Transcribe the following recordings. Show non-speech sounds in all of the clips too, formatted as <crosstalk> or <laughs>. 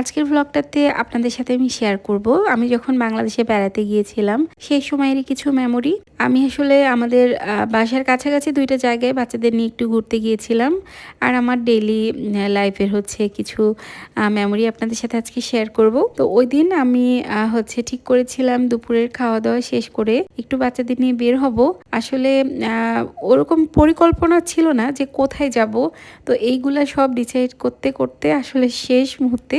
আজকের ব্লগটাতে আপনাদের সাথে আমি শেয়ার করব। আমি যখন বাংলাদেশে বেড়াতে গিয়েছিলাম, সেই সময়েরই কিছু মেমোরি আমি আসলে আমাদের বাসার কাছাকাছি দুইটা জায়গায় বাচ্চাদের নিয়ে একটু ঘুরতে গিয়েছিলাম। আর আমার ডেইলি লাইফের হচ্ছে কিছু মেমোরি আপনাদের সাথে আজকে শেয়ার করব। তো ওই দিন আমি হচ্ছে ঠিক করেছিলাম দুপুরের খাওয়া দাওয়া শেষ করে একটু বাচ্চাদের নিয়ে বের হব। আসলে ওরকম পরিকল্পনা ছিল না যে কোথায় যাব। তো এইগুলা সব ডিসাইড করতে করতে আসলে শেষ মুহূর্তে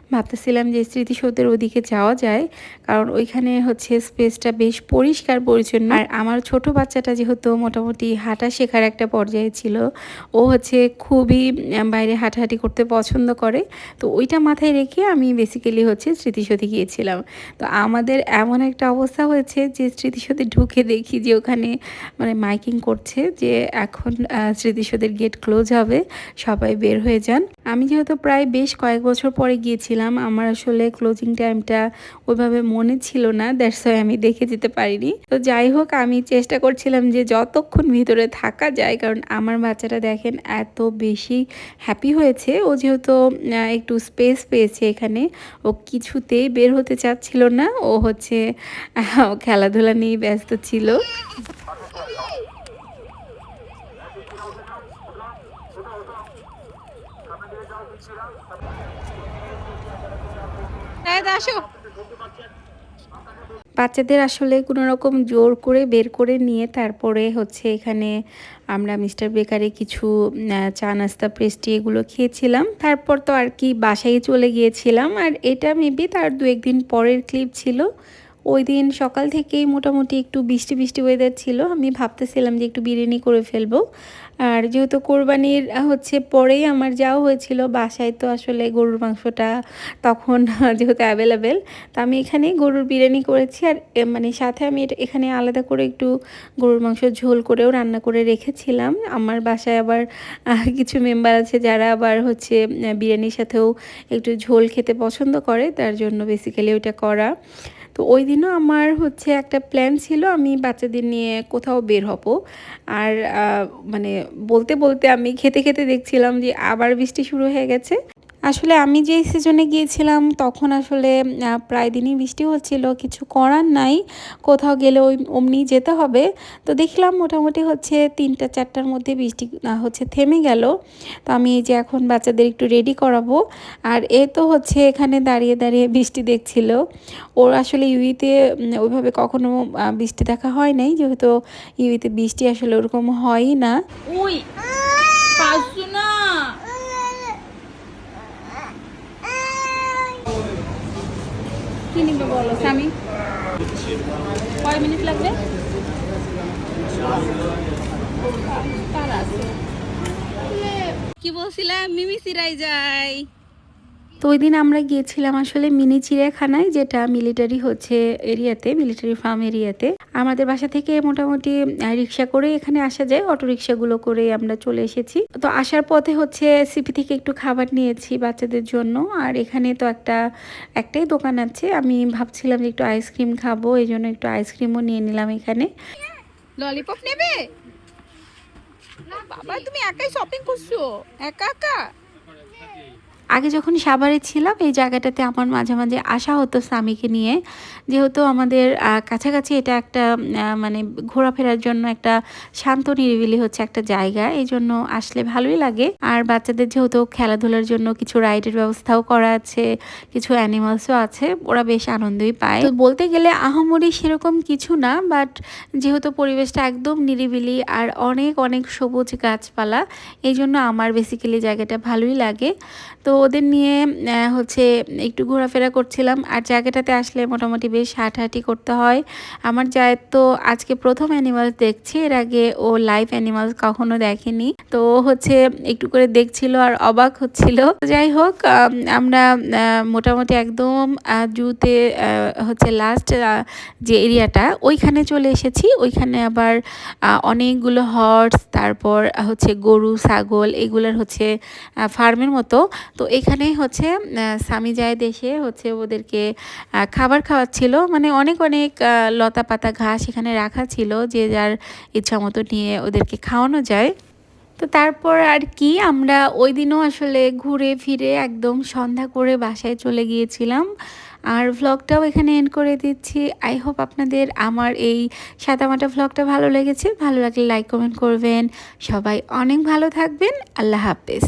ভাবতেছিলাম যে স্মৃতিসৌধের ওদিকে যাওয়া যায়, কারণ ওইখানে হচ্ছে স্পেসটা বেশ পরিষ্কার, পরিচ্ছন্ন। আর আমার ছোট বাচ্চাটা যেহেতু মোটামুটি হাঁটা শেখার একটা পর্যায়ে ছিল, ও হচ্ছে খুবই বাইরে হাঁটাহাঁটি করতে পছন্দ করে। তো ওইটা মাথায় রেখে আমি বেসিক্যালি হচ্ছে স্মৃতিসৌধে গিয়েছিলাম। তো আমাদের এমন একটা অবস্থা হয়েছে যে স্মৃতিসৌধে ঢুকে দেখি যে ওখানে মানে মাইকিং করছে যে এখন স্মৃতিসৌধের গেট ক্লোজ হবে, সবাই বের হয়ে যান। আমি যেহেতু প্রায় বেশ কয়েক বছর পরে গিয়েছিলাম আমার আসলে ক্লোজিং টাইমটা ওইভাবে মনে ছিল না দ্যাটস ওয়াই আমি দেখে যেতে পারিনি। তো যাই হোক, আমি চেষ্টা করছিলাম যে যতক্ষণ ভিতরে থাকা যায়, কারণ আমার বাচ্চাটা দেখেন এত বেশি হ্যাপি হয়েছে, ও যেহেতু একটু স্পেস পেয়েছে এখানে, ও কিছুতেই বের হতে চাচ্ছিল না, ও হচ্ছে খেলাধুলা নিয়ে ব্যস্ত ছিল। বাচ্চাদের আসলে কোনো রকম জোর করে বের করে নিয়ে তারপরে হচ্ছে এখানে আমরা মিস্টার বেকারে কিছু চা, নাস্তা পেস্টি এগুলো খেয়েছিলাম। তারপর তো আর কি বাসায় চলে গিয়েছিলাম। আর এটা মেবি তার দু একদিন পরের ক্লিপ ছিল। ওই দিন সকাল থেকেই মোটামুটি একটু বৃষ্টি বৃষ্টি ওয়েদার ছিল। আমি ভাবতেছিলাম যে একটু বিরিয়ানি করে ফেলব। আর যেহেতু কোরবানির হচ্ছে পরেই আমার যাওয়া হয়েছিল, বাসায় তো আসলে গরুর মাংসটা তখন <laughs> যেহেতু অ্যাভেলেবেল তো আমি এখানে গরুর বিরিয়ানি করেছি। আর মানে সাথে আমি এটা, এখানে আলাদা করে একটু গরুর মাংস ঝোল করেও রান্না করে রেখেছিলাম। আমার বাসায় আবার কিছু মেম্বার আছে যারা আবার হচ্ছে বিরিয়ানির সাথেও একটু ঝোল খেতে পছন্দ করে, তার জন্য বেসিক্যালি ওইটা করা। তো ওই দিনও আমার হচ্ছে একটা প্ল্যান ছিল আমি বাচ্চাদের নিয়ে কোথাও বের হব। আর মানে বলতে বলতে আমি খেতে খেতে দেখছিলাম যে আবার বৃষ্টি শুরু হয়ে গেছে। আসলে আমি যে সিজনে গিয়েছিলাম, তখন আসলে প্রায় দিনই বৃষ্টি হচ্ছিল, কিছু করার নাই। কোথাও গেলে ওই অমনি যেতে হবে। তো দেখলাম মোটামুটি হচ্ছে তিনটা, চারটার মধ্যে বৃষ্টি হচ্ছে থেমে গেল। তো আমি এই যে এখন বাচ্চাদের একটু রেডি করাবো। আর এ তো হচ্ছে এখানে দাঁড়িয়ে দাঁড়িয়ে বৃষ্টি দেখছিল। ওর আসলে ইউইতে ওইভাবে কখনো বৃষ্টি দেখা হয় নাই। যেহেতু ইউইতে বৃষ্টি আসলে ওরকম হয়ই না। উই পারছ না কি নিবে বলো? স্বামী? কয় মিনিট লাগবে? কি বলছিলাম মিমি সিরাই যাই। তো ওই দিন আমরা গিয়েছিলাম আসলে মিনি চিড়িয়াখানায়, যেটা মিলিটারি হচ্ছে এরিয়াতে মিলিটারি ফার্ম এরিয়াতে। আমাদের বাসা থেকে মোটামুটি রিক্সা করে এখানে আসা যায়, অটো রিক্সাগুলো করে আমরা চলে এসেছি। তো আসার পথে হচ্ছে সিপি থেকে একটু খাবার নিয়েছি বাচ্চাদের জন্য, আর এখানে তো একটা, একটাই দোকান আছে। আমি ভাবছিলাম যে একটু আইসক্রিম খাব, এই জন্য একটু আইসক্রিমও নিয়ে নিলাম এখানে। ললিপপ নেবে? না বাবা, তুমি একাই শপিং করছ? একা একা? আগে যখন সাভারে ছিলাম, এই জায়গাটাতে আমার মাঝে মাঝে আসা হতো স্বামীকে নিয়ে। যেহেতু আমাদের কাছাকাছি এটা একটা মানে ঘোরাফেরার জন্য একটা শান্ত নিরিবিলি হচ্ছে একটা জায়গা, এই জন্য আসলে ভালোই লাগে। আর বাচ্চাদের যেহেতু খেলাধুলার জন্য কিছু রাইডের ব্যবস্থাও করা আছে, কিছু অ্যানিমালসও আছে, ওরা বেশ আনন্দই পায়। তো বলতে গেলে আহামরি সেরকম কিছু না, বাট যেহেতু পরিবেশটা একদম নিরিবিলি আর অনেক অনেক সবুজ গাছপালা, এই জন্য আমার বেসিক্যালি জায়গাটা ভালোই লাগে। তো ওদের নিয়ে হচ্ছে একটু ঘোরাফেরা করছিলাম। আর জায়গাটাতে আসলে মোটামুটি বেশ হাঁটাহাঁটি করতে হয়। আমার যায় তো আজকে প্রথম অ্যানিমালস দেখছি। এর আগে ও লাইভ অ্যানিমালস কখনো দেখেনি। তো হচ্ছে একটু করে দেখছিল আর অবাক হচ্ছিল। যাই হোক আমরা মোটামুটি একদম জুতে হচ্ছে লাস্ট যে এরিয়াটা, ওইখানে চলে এসেছি। ওইখানে আবার অনেকগুলো হর্স তারপর হচ্ছে গরু, ছাগল, এগুলোর হচ্ছে ফার্মের মতো। তো এখানে হচ্ছে স্বামী যায় দেশে হচ্ছে ওদেরকে খাবার খাওয়াচ্ছিল। মানে অনেক অনেক লতা পাতা ঘাস এখানে রাখা ছিল যে যার ইচ্ছা মতো নিয়ে ওদেরকে খাওয়ানো যায়। তো তারপর আর কি, আমরা ওই দিনও আসলে ঘুরে ফিরে একদম সন্ধ্যা করে বাসায় চলে গিয়েছিলাম। আর ভ্লগটাও এখানে এন্ড করে দিচ্ছি। আই হোপ আপনাদের আমার এই সাদামাটা ভ্লগটা ভালো লেগেছে। ভালো লাগলে লাইক কমেন্ট করবেন। সবাই অনেক ভালো থাকবেন। আল্লাহ হাফেজ।